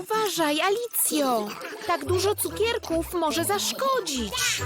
Uważaj, Alicjo! Tak dużo cukierków może zaszkodzić.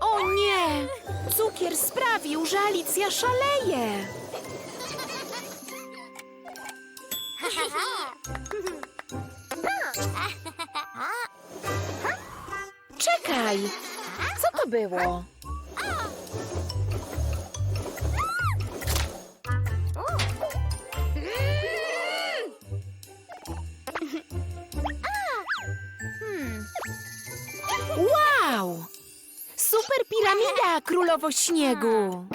O nie! Cukier sprawił, że Alicja szaleje. Czekaj! Co to było? Super piramida, królowo śniegu!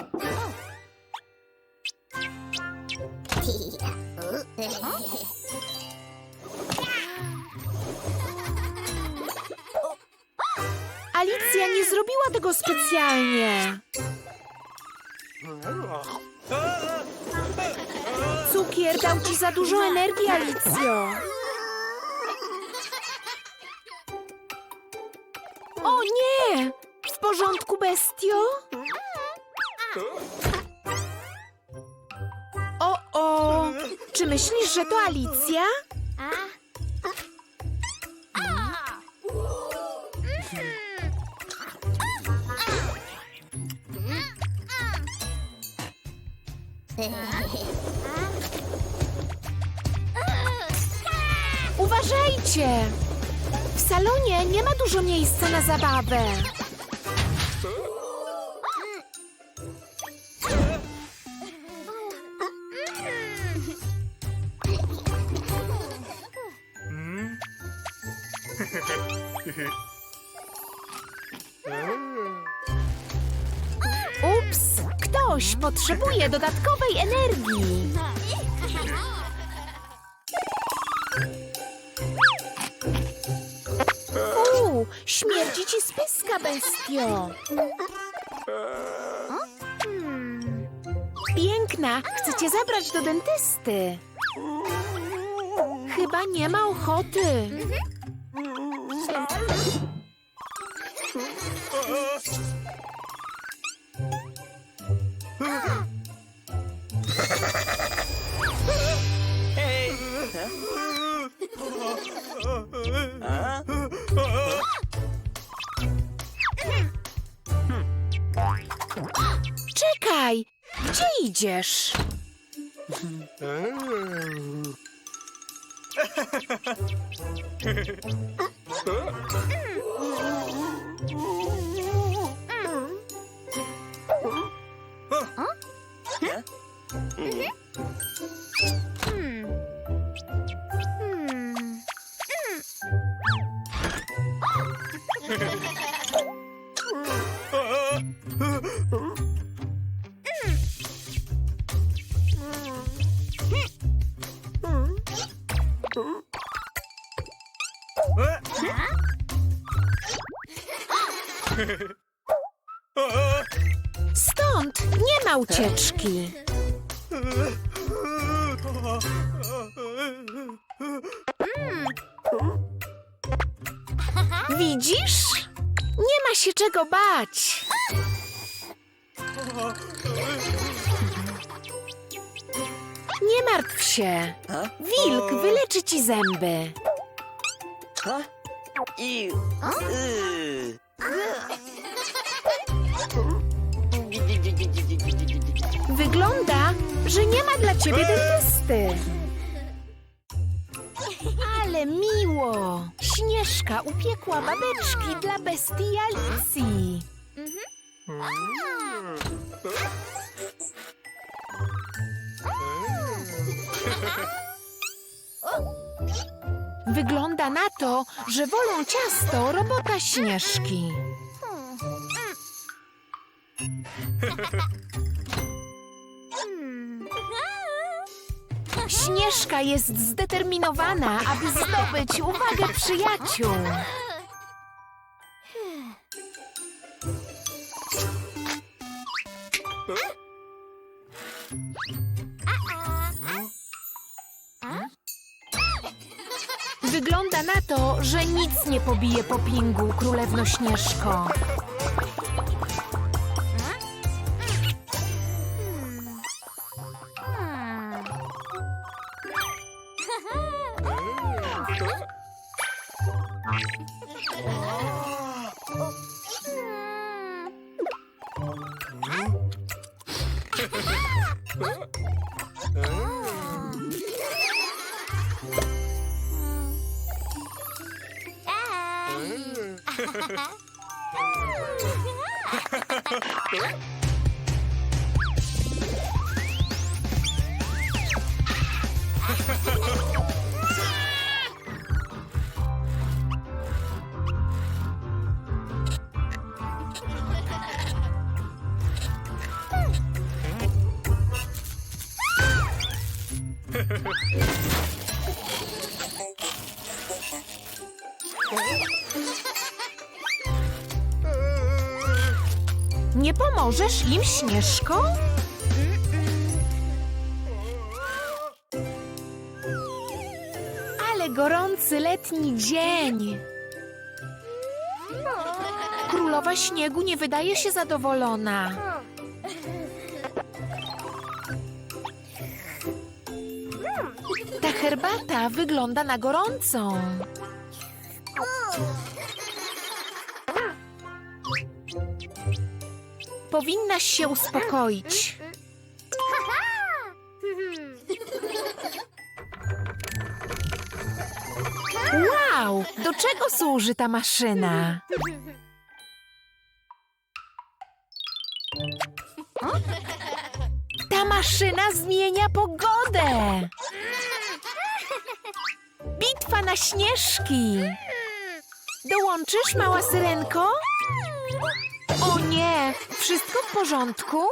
Alicja nie zrobiła tego specjalnie. Cukier dał ci za dużo energii, Alicjo. O nie! Porządku, bestio? O, o! Czy myślisz, że to Alicja? Uważajcie! W salonie nie ma dużo miejsca na zabawę. Ups! Ktoś potrzebuje dodatkowej energii. Uuu, śmierdzi ci z pyska, bestio. Piękna, chcę cię zabrać do dentysty. Chyba nie ma ochoty. Idziesz? Stąd nie ma ucieczki. Widzisz? Nie ma się czego bać. Nie martw się. Wilk wyleczy ci zęby. Ew. Wygląda, że nie ma dla ciebie dentysty. Ale miło! Śnieżka upiekła babeczki dla bestii Alicji. Wygląda na to, że wolą ciasto robota Śnieżki. Śnieżka jest zdeterminowana, aby zdobyć uwagę przyjaciół. Nie pobije popingu, królewno Śnieżko. Nie pomożesz im, Śnieżko? Ale gorący letni dzień. Królowa Śniegu nie wydaje się zadowolona. Herbata wygląda na gorącą. Powinnaś się uspokoić. Wow! Do czego służy ta maszyna? Ta maszyna zmienia pogodę! Bitwa na śnieżki! Dołączysz, mała syrenko? O nie! Wszystko w porządku?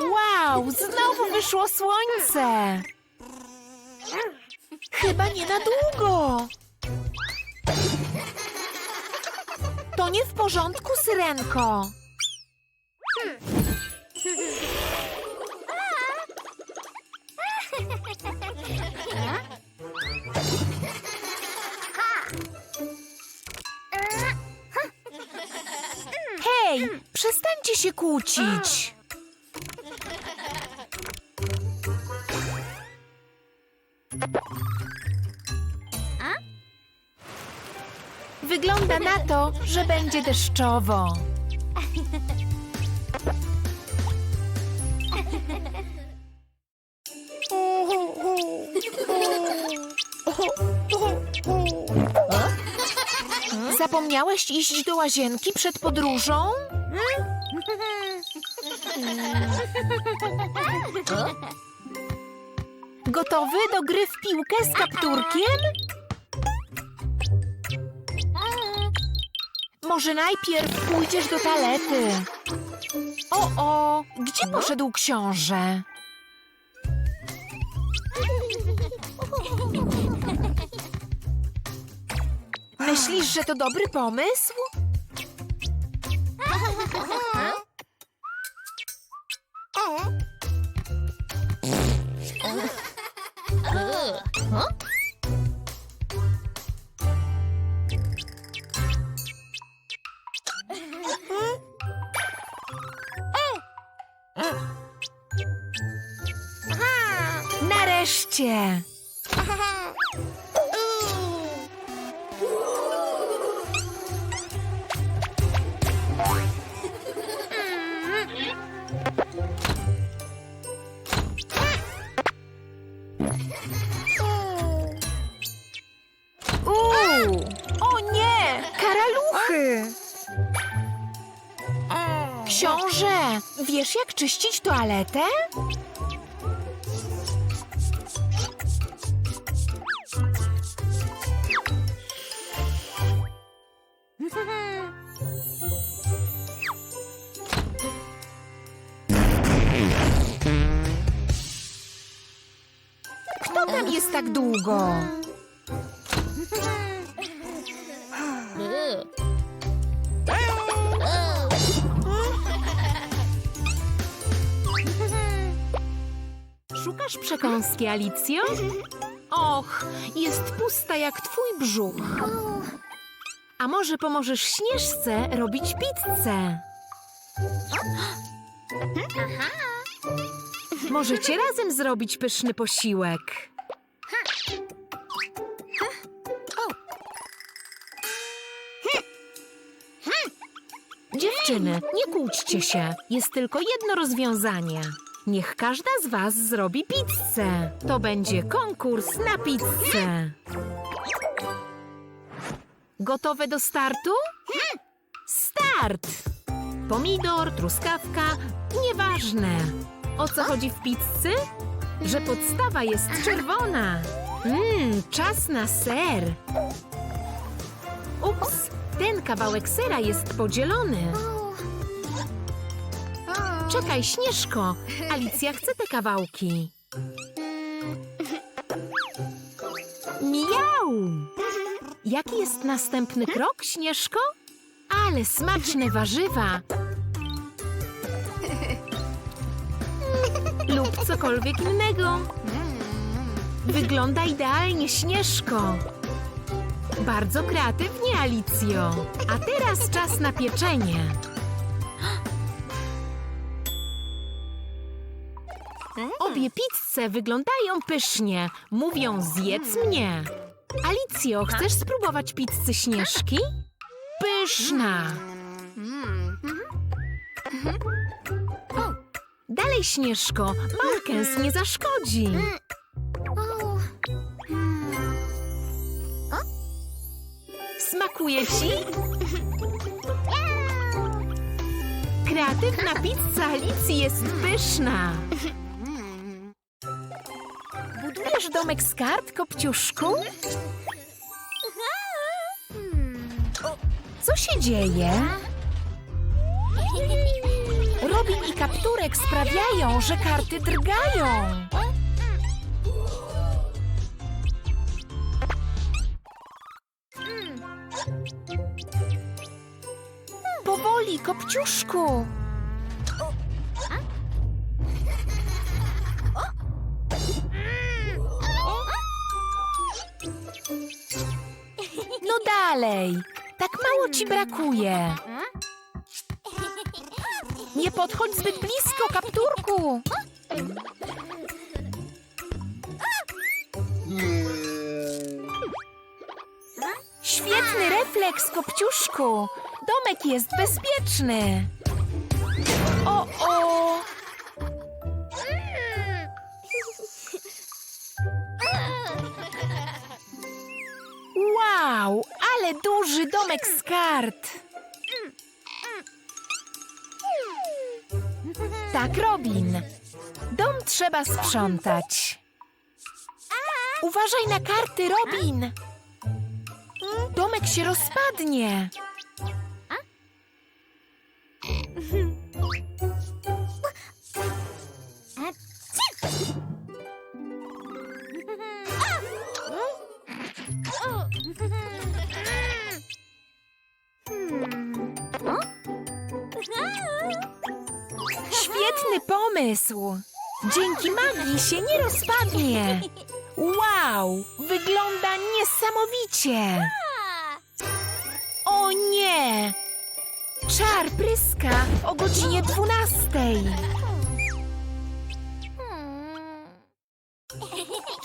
Wow! Znowu wyszło słońce! Chyba nie na długo! To nie w porządku, syrenko! Hej, przestańcie się kłócić! Że będzie deszczowo. Zapomniałeś iść do łazienki przed podróżą? Gotowy do gry w piłkę z kapturkiem? Może najpierw pójdziesz do toalety. O, o, gdzie poszedł książę? Myślisz, że to dobry pomysł? O nie! Karaluchy! Książę, wiesz jak czyścić toaletę? Kto tam jest tak długo? Szukasz przekąski, Alicjo? Och, jest pusta jak twój brzuch. A może pomożesz Śnieżce robić pizzę? Możecie razem zrobić pyszny posiłek. Dziewczyny, nie kłóćcie się. Jest tylko jedno rozwiązanie. Niech każda z was zrobi pizzę. To będzie konkurs na pizzę. Gotowe do startu? Start! Pomidor, truskawka, nieważne. O co chodzi w pizzy? Że podstawa jest czerwona. Mmm, czas na ser. Ups, ten kawałek sera jest podzielony. Czekaj, Śnieżko. Alicja chce te kawałki. Miau! Jaki jest następny krok, Śnieżko? Ale smaczne warzywa. Lub cokolwiek innego. Wygląda idealnie, Śnieżko. Bardzo kreatywnie, Alicjo. A teraz czas na pieczenie. Obie pizze wyglądają pysznie. Mówią zjedz mnie. Alicjo, chcesz spróbować pizzy Śnieżki? Pyszna. Dalej, Śnieżko. Malkens nie zaszkodzi. Smakuje ci? Kreatywna pizza Alicji jest pyszna. Domek z kart, Kopciuszku? Co się dzieje? Robin i Kapturek sprawiają, że karty drgają. Powoli, Kopciuszku. Dalej. Tak mało ci brakuje. Nie podchodź zbyt blisko, kapturku! Świetny refleks, kopciuszku! Domek jest bezpieczny! O, o! Wow, ale duży domek z kart! Tak, Robin. Dom trzeba sprzątać. Uważaj na karty, Robin. Domek się rozpadnie. Dzięki magii się nie rozpadnie. Wow, wygląda niesamowicie. O nie! Czar pryska o godzinie 12.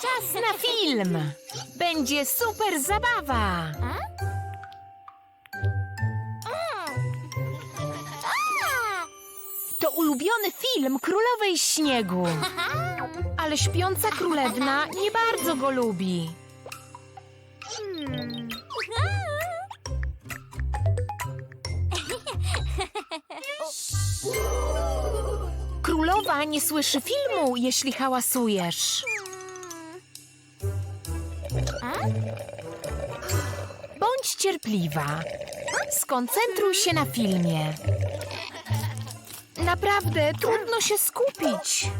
Czas na film. Będzie super zabawa. To ulubiony film Królowej Śniegu. Ale śpiąca królewna nie bardzo go lubi. Królowa nie słyszy filmu, jeśli hałasujesz. Bądź cierpliwa. Skoncentruj się na filmie. Naprawdę trudno się skupić.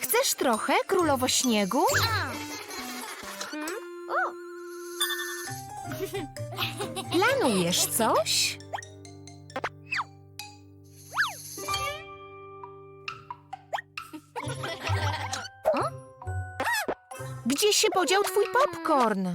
Chcesz trochę, królowo śniegu? Planujesz coś? Gdzie się podział twój popcorn?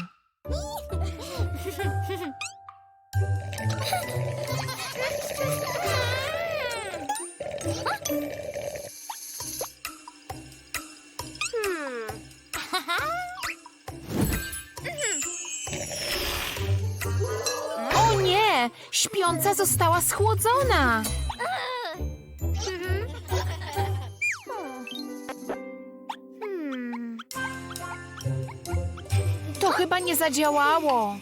Śpiąca została schłodzona! To chyba nie zadziałało.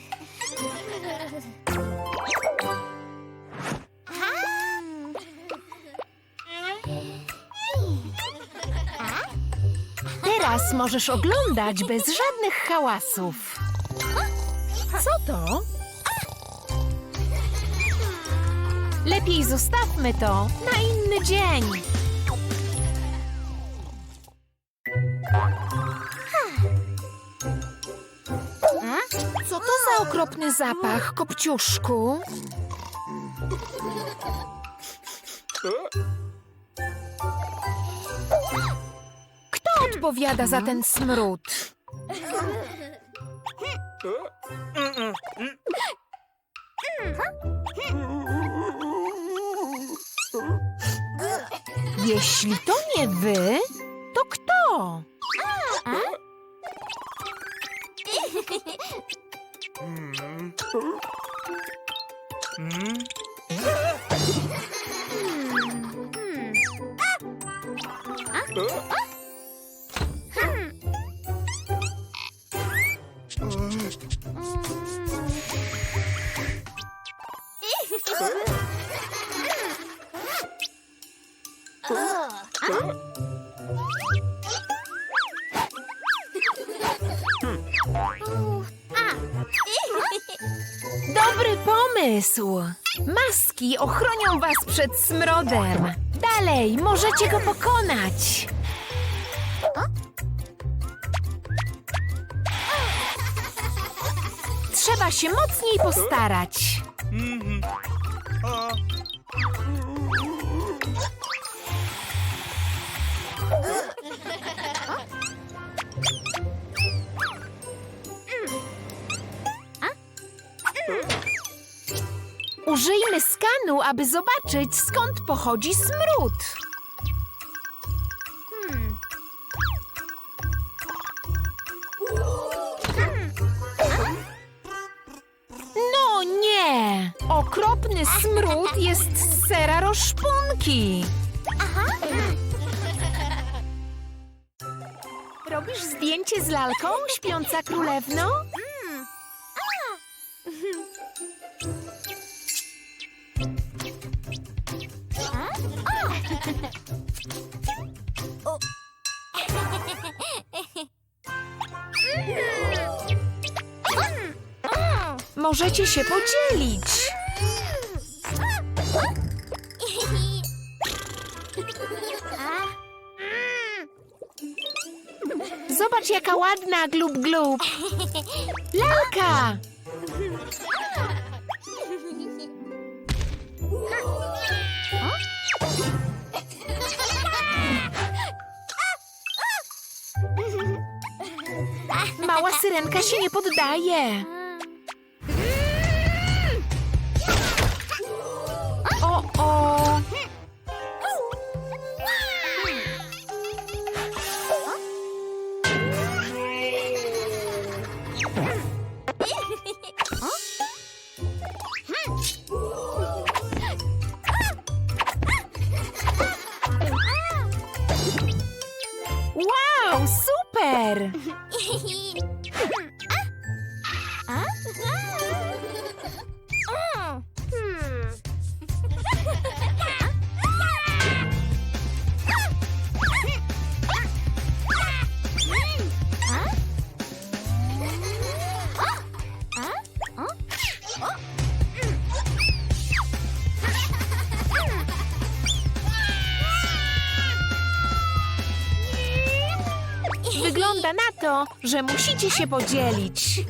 Teraz możesz oglądać bez żadnych hałasów. Co to? Lepiej zostawmy to na inny dzień. Co to za okropny zapach, kopciuszku? Kto odpowiada za ten smród? Jeśli to nie wy, to kto? Dobry pomysł! Maski ochronią was przed smrodem. Dalej, możecie go pokonać. Trzeba się mocniej postarać. Użyjmy skanu, aby zobaczyć, skąd pochodzi smród. No nie! Okropny smród jest z sera rozszpunki. Robisz zdjęcie z lalką, śpiąca królewno? Możecie się podzielić. Zobacz, jaka ładna, glub glub. Lalka! Mała syrenka się nie poddaje. O, o! Że musicie się podzielić.